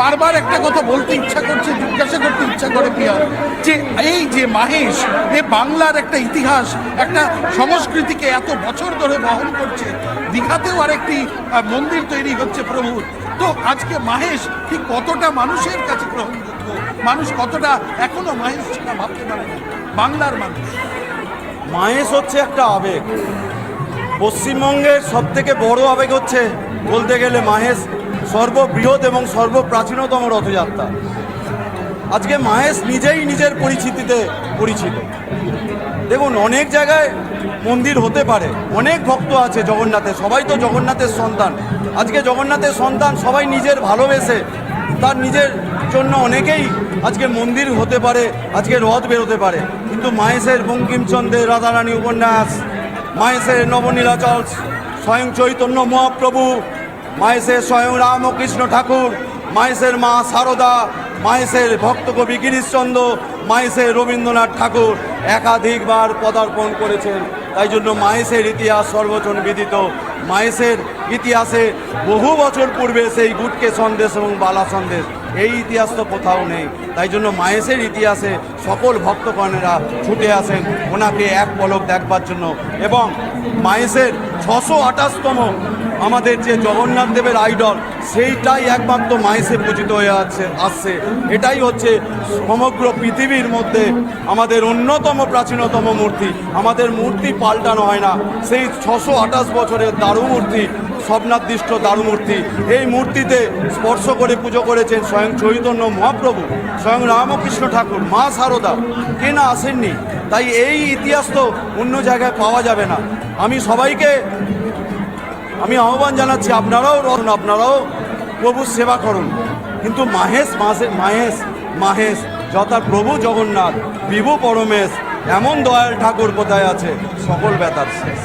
বারবার একটা কথা বলতে ইচ্ছা করছে, জিজ্ঞাসা করতে ইচ্ছা করে পিয়ার যে এই যে মাহেশ, এ বাংলার একটা ইতিহাস, একটা সংস্কৃতিকে এত বছর ধরে বহন করছে, দীঘাতেও আরেকটি মন্দির তৈরি হচ্ছে প্রভুর। তো আজকে মাহেশ ঠিক কতটা মানুষের কাছে গ্রহণযোগ্য? মানুষ কতটা এখনও মাহেশ সেটা ভাবতে পারেনি? বাংলার মানুষ। মাহেশ হচ্ছে একটা আবেগ। পশ্চিমবঙ্গের সব থেকে বড় আবেগ হচ্ছে, বলতে গেলে মাহেশ সর্ববৃহৎ এবং সর্বপ্রাচীনতম রথযাত্রা। আজকে মাহেশ নিজেই নিজের পরিচিতিতে পরিচিত। দেখুন, অনেক জায়গায় মন্দির হতে পারে, অনেক ভক্ত আছে জগন্নাথের, সবাই তো জগন্নাথের সন্তান। আজকে জগন্নাথের সন্তান সবাই নিজের ভালোবেসে, তার নিজের জন্য অনেকেই আজকে মন্দির হতে পারে, আজকে রথ বেরোতে পারে। কিন্তু মাহেশের বঙ্কিমচন্দ্রের রাধারানী উপন্যাস, মাহেশের নবনীলাচল স্বয়ং চৈতন্য মহাপ্রভু মাহেশের স্বয়ং রামকৃষ্ণ ঠাকুর মাহেশের মা সারদা মাহেশের ভক্তকবি গিরিশচন্দ্র মাহেশের রবীন্দ্রনাথ ঠাকুর একাধিকবার পদার্পণ করেছেন। তাই জন্য মাহেশের ইতিহাস সর্বজন বিদিত। মাহেশের ইতিহাসে বহু বছর পূর্বে সেই গুটকে সন্দেশ এবং বালা সন্দেশ, এই ইতিহাস তো কোথাও নেই। তাই জন্য মাহেশের ইতিহাসে সকল ভক্তগণেরা ছুটে আসেন, ওনাকে এক পলক দেখবার জন্য। এবং মাহেশের ছশো আঠাশতম আমাদের যে জগন্নাথ দেবের আইডল, সেইটাই একমাত্র মাইসে পূজিত হয়ে আছে, আসছে। এটাই হচ্ছে সমগ্র পৃথিবীর মধ্যে আমাদের অন্যতম প্রাচীনতম মূর্তি। আমাদের মূর্তি পাল্টানো হয় না। সেই ছশো আঠাশ বছরের দারু মূর্তি স্বপ্নাদৃষ্ট দারু মূর্তি এই মূর্তিতে স্পর্শ করে পুজো করেছেন স্বয়ং চৈতন্য মহাপ্রভু, স্বয়ং রামকৃষ্ণ ঠাকুর, মা সারদা। কে না আসেননি? তাই এই ইতিহাস তো অন্য জায়গায় পাওয়া যাবে না। আমি সবাইকে আমি আহ্বান জানাচ্ছি, আপনারাও রন আপনারাও প্রভু সেবা করুন। কিন্তু মাহেশ, মাসে মাহেশ মাহেশ, যথা প্রভু জগন্নাথ, বিভু পরমেশ, এমন দয়াল ঠাকুর কোথায় আছে? সকল ব্যথার শেষ।